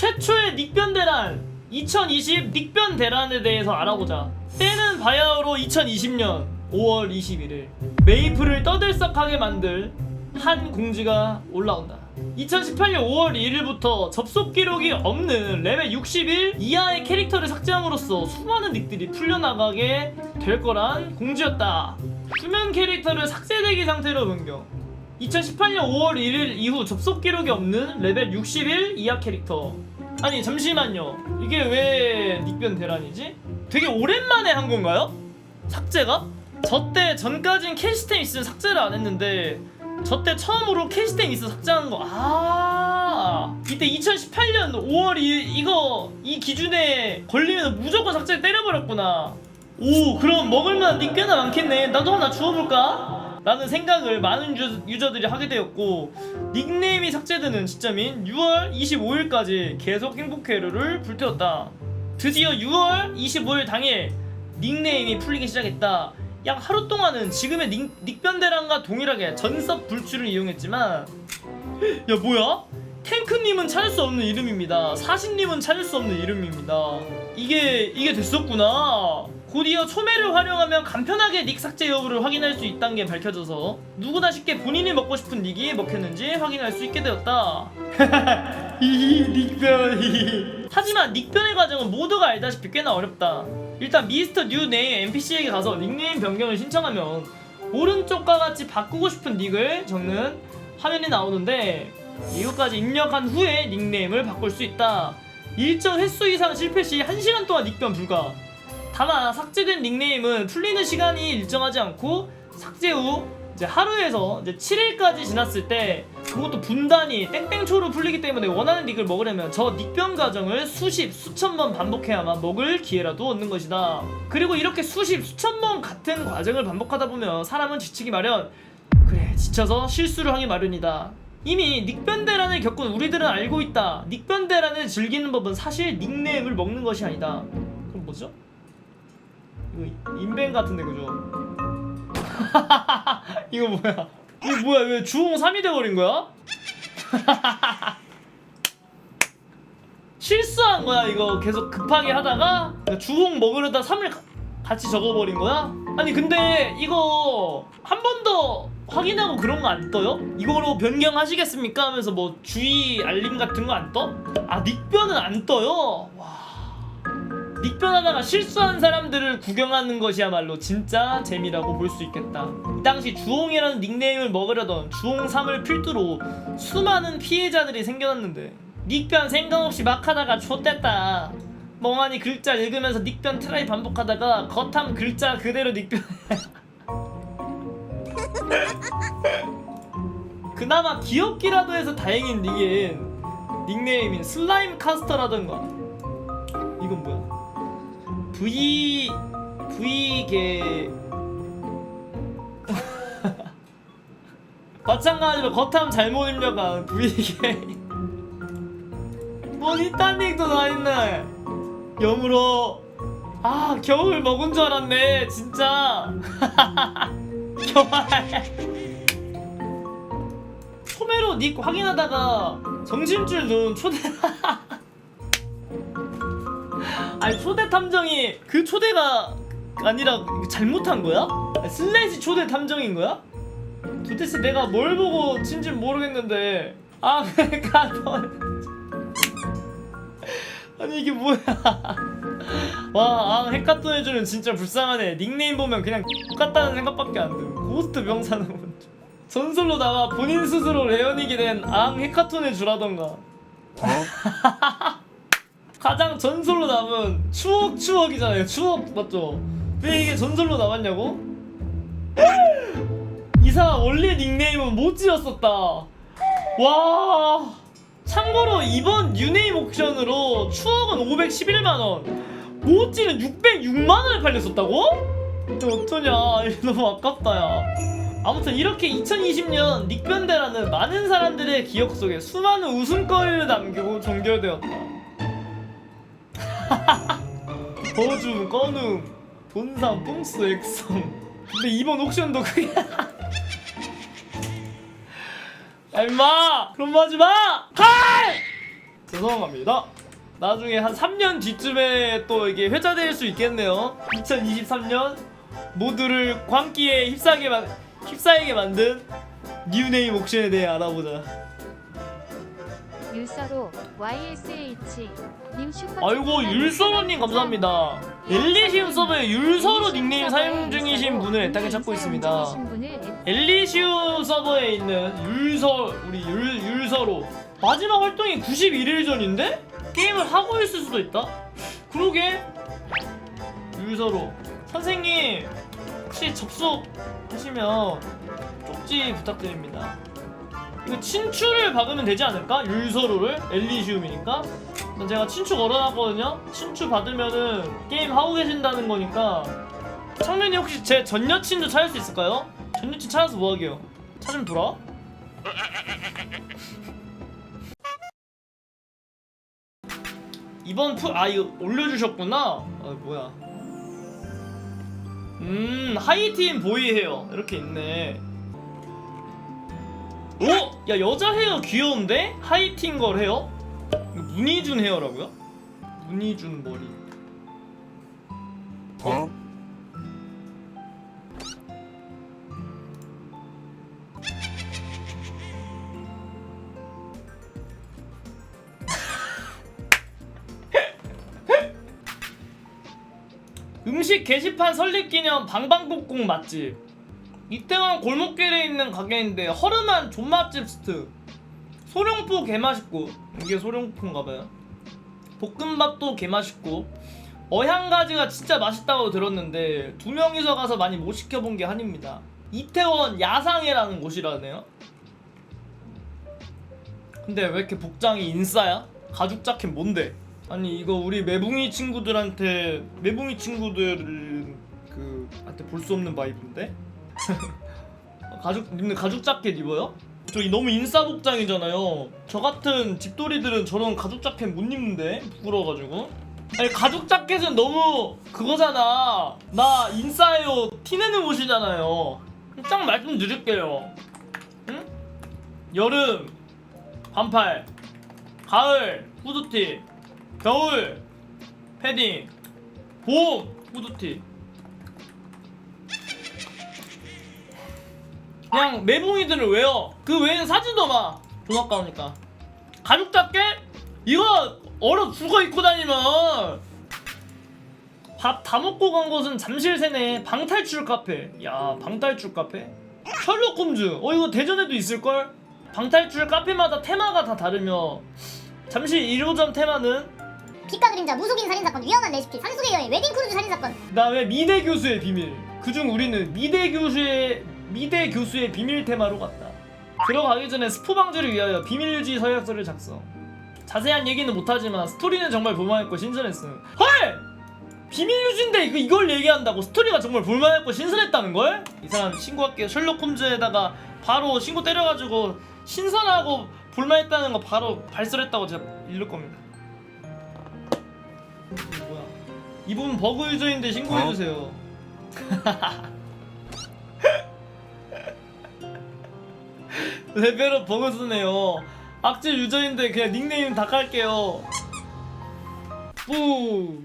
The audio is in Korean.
최초의 닉변 대란 2020 닉변 대란에 대해서 알아보자. 때는 바야흐로 2020년 5월 21일 메이플을 떠들썩하게 만들 한 공지가 올라온다. 2018년 5월 1일부터 접속 기록이 없는 레벨 61 이하의 캐릭터를 삭제함으로써 수많은 닉들이 풀려나가게 될 거란 공지였다. 수면 캐릭터를 삭제되기 상태로 변경. 2018년 5월 1일 이후 접속 기록이 없는 레벨 61 이하 캐릭터. 아니 잠시만요. 이게 왜 닉변 대란이지? 되게 오랜만에 한 건가요? 삭제가? 저 때 전까진 캐시템 있으면 삭제를 안 했는데 저 때 처음으로 캐시템 있어 삭제한 거. 아 이때 2018년 5월 2일 이거 이 기준에 걸리면 무조건 삭제 때려버렸구나. 오 그럼 먹을만한 닉 꽤나 많겠네. 나도 하나 주워볼까? 라는 생각을 많은 유저, 유저 들이 하게 되었고 닉네임이 삭제되는 시점인 6월 25일까지 계속 행복회로를 불태웠다. 드디어 6월 25일 당일 닉네임이 풀리기 시작했다. 약 하루 동안은 지금의 닉, 닉변대랑과 동일하게 전섭 불출을 이용했지만 야 뭐야? 탱크님은 찾을 수 없는 이름입니다. 사신님은 찾을 수 없는 이름입니다. 이게 이게 됐었구나. 곧이어 초매를 활용하면 간편하게 닉 삭제 여부를 확인할 수 있다는 게 밝혀져서 누구나 쉽게 본인이 먹고 싶은 닉이 먹혔는지 확인할 수 있게 되었다. 이 닉변. 하지만 닉변의 과정은 모두가 알다시피 꽤나 어렵다. 일단 미스터 뉴 네임 NPC에게 가서 닉네임 변경을 신청하면 오른쪽과 같이 바꾸고 싶은 닉을 적는 화면이 나오는데 이것까지 입력한 후에 닉네임을 바꿀 수 있다. 일정 횟수 이상 실패 시 1시간 동안 닉변 불가. 다만 삭제된 닉네임은 풀리는 시간이 일정하지 않고 삭제 후 이제 하루에서 이제 7일까지 지났을 때 그것도 분단이 땡땡초로 풀리기 때문에 원하는 닉을 먹으려면 저 닉변 과정을 수십 수천 번 반복해야만 먹을 기회라도 얻는 것이다. 그리고 이렇게 수십 수천 번 같은 과정을 반복하다 보면 사람은 지치기 마련. 그래 지쳐서 실수를 하기 마련이다. 이미 닉변 대란을 겪은 우리들은 알고 있다. 닉변 대란을 즐기는 법은 사실 닉네임을 먹는 것이 아니다. 그럼 뭐죠? 이거 인벤 같은데 그죠? 이거 뭐야? 이거 뭐야? 왜 주홍 3이 돼버린 거야? 실수한 거야 이거 계속 급하게 하다가 주홍 먹으려다 3을 같이 적어버린 거야? 아니 근데 이거 한 번 더 확인하고 그런 거 안 떠요? 이거로 변경하시겠습니까? 하면서 뭐 주의 알림 같은 거 안 떠? 아 닉변은 안 떠요? 와 닉변하다가 실수한 사람들을 구경하는 것이야말로 진짜 재미라고 볼 수 있겠다. 이 당시 주홍이라는 닉네임을 먹으려던 주홍3을 필두로 수많은 피해자들이 생겨났는데 닉변 생각 없이 막 하다가 좆됐다. 멍하니 글자 읽으면서 닉변 트라이 반복하다가 겉함 글자 그대로 닉변 그나마 귀엽기라도 해서 다행인 닉인 닉네임인 슬라임 카스터라던가? V V계. 마찬가지로 겉함 잘못 입력한 V계. 모니타닉도 다 있네. 여물어. 아 겨울 먹은 줄 알았네 진짜. 겨울. 소매로 닉 확인하다가 정신줄 넣은 초대 아니 초대 탐정이 그 초대가 아니라 잘못한 거야? 슬래시 초대 탐정인 거야? 도대체 내가 뭘 보고 친지 모르겠는데 아 그러니까 너 아니 이게 뭐야 와 아, 헤카톤 해주는 진짜 불쌍하네 닉네임 보면 그냥 똑같다는 생각밖에 안 들. 고스트 명사는 뭔 줄. 전설로 나가 본인 스스로 레어닉이 된앙 헤카톤 해주라던가 가장 전설로 남은 추억 추억이잖아요 추억 맞죠? 왜 이게 전설로 남았냐고? 이사 원래 닉네임은 못 지었었다 와 참고로 이번 유네임 옥션으로 추억은 511만원 모찌는 606만원에 팔렸었다고? 이거 어쩌냐 너무 아깝다 야 아무튼 이렇게 2020년 닉변대라는 많은 사람들의 기억 속에 수많은 웃음거리를 남기고 종결되었다 버줌, 꺼눔, 본삼, 뽕스, 액성 근데 이번 옥션도 그게 야 임마 그런 말 하지 마 칼! 죄송합니다. 나중에 한 3년 뒤쯤에 또 이게 회자될 수 있겠네요. 2023년 모두를 광기에 휩싸게 만 휩싸이게 만든 뉴네임 옥션에 대해 알아보자. 율서로 YSH 님 슈퍼 아이고 율서로님 감사합니다. 엘리시움 서버에 율서로 닉네임 사용 중이신 분을 애타게 찾고 있습니다. 엘리시움 서버에 있는 율서 우리 율, 율서로 마지막 활동이 91일 전인데 게임을 하고 있을 수도 있다. 그러게 율서로 선생님 혹시 접속하시면 쪽지 부탁드립니다. 이거 친추를 박으면 되지 않을까? 율서로를 엘리시움이니까 제가 친추 걸어놨거든요. 친추 받으면은 게임 하고 계신다는 거니까 창면이 혹시 제 전 여친도 찾을 수 있을까요? 전 여친 찾아서 뭐 하게요? 찾으면 돌아? 이번 풀아 이거 올려주셨구나. 아 뭐야? 음 하이틴 보이 헤어 이렇게 있네. 오! 야 여자 헤어 귀여운데? 하이틴 걸 헤어? 문희준 헤어라고요? 문희준 머리. 어? 음식 게시판 설립 기념 방방곡곡 맛집 이태원 골목길에 있는 가게인데 허름한 존맛집 스트 소룡포 개맛있고 이게 소룡포인가봐요 볶음밥도 개맛있고 어향가지가 진짜 맛있다고 들었는데 두 명이서 가서 많이 못 시켜본 게 한입니다 이태원 야상회라는 곳이라네요 근데 왜 이렇게 복장이 인싸야? 가죽 자켓 뭔데? 아니 이거 우리 매붕이 친구들한테 매붕이 친구들은 그 한테 볼 수 없는 바이브인데? 가죽 님들 가죽 자켓 입어요? 저기 너무 인싸 복장이잖아요. 저 같은 집돌이들은 저런 가죽 자켓 못 입는데 부끄러워가지고. 아니 가죽 자켓은 너무 그거잖아. 나 인싸예요. 티내는 옷이잖아요. 딱 말씀드릴게요. 응? 여름 반팔, 가을 후드티, 겨울 패딩, 봄 후드티. 그냥 매봉이들을 외워. 그 외엔 사지도 마. 돈 아까우니까. 자켓? 이거 얼어 죽어 입고 다니면 밥 다 먹고 간 곳은 잠실 세네 방탈출 카페. 야 방탈출 카페? 셜록 홈즈. 어 이거 대전에도 있을 걸? 방탈출 카페마다 테마가 다 다르며 잠실 1호점 테마는 빛과 그림자, 무속인 살인사건, 위험한 레시피, 산속의 여인, 웨딩 크루즈 살인사건 그다음에 미대 교수의 비밀. 그중 우리는 미대 교수의 미대 교수의 비밀 테마로 갔다. 들어가기 전에 스포 방지를 위하여 비밀 유지 서약서를 작성. 자세한 얘기는 못하지만 스토리는 정말 볼만했고 신선했음. 헐! 비밀 유지인데 이거 이걸 얘기한다고 스토리가 정말 볼만했고 신선했다는 걸? 이 사람 신고할게요. 셜록 홈즈에다가 바로 신고 때려가지고 신선하고 볼만했다는 거 바로 발설했다고 제가 읽을 겁니다. 뭐야? 이분 버그 유저인데 신고해주세요. 레벨업 버그 쓰네요. 악질 유저인데 그냥 닉네임 다 깔게요. 뿌.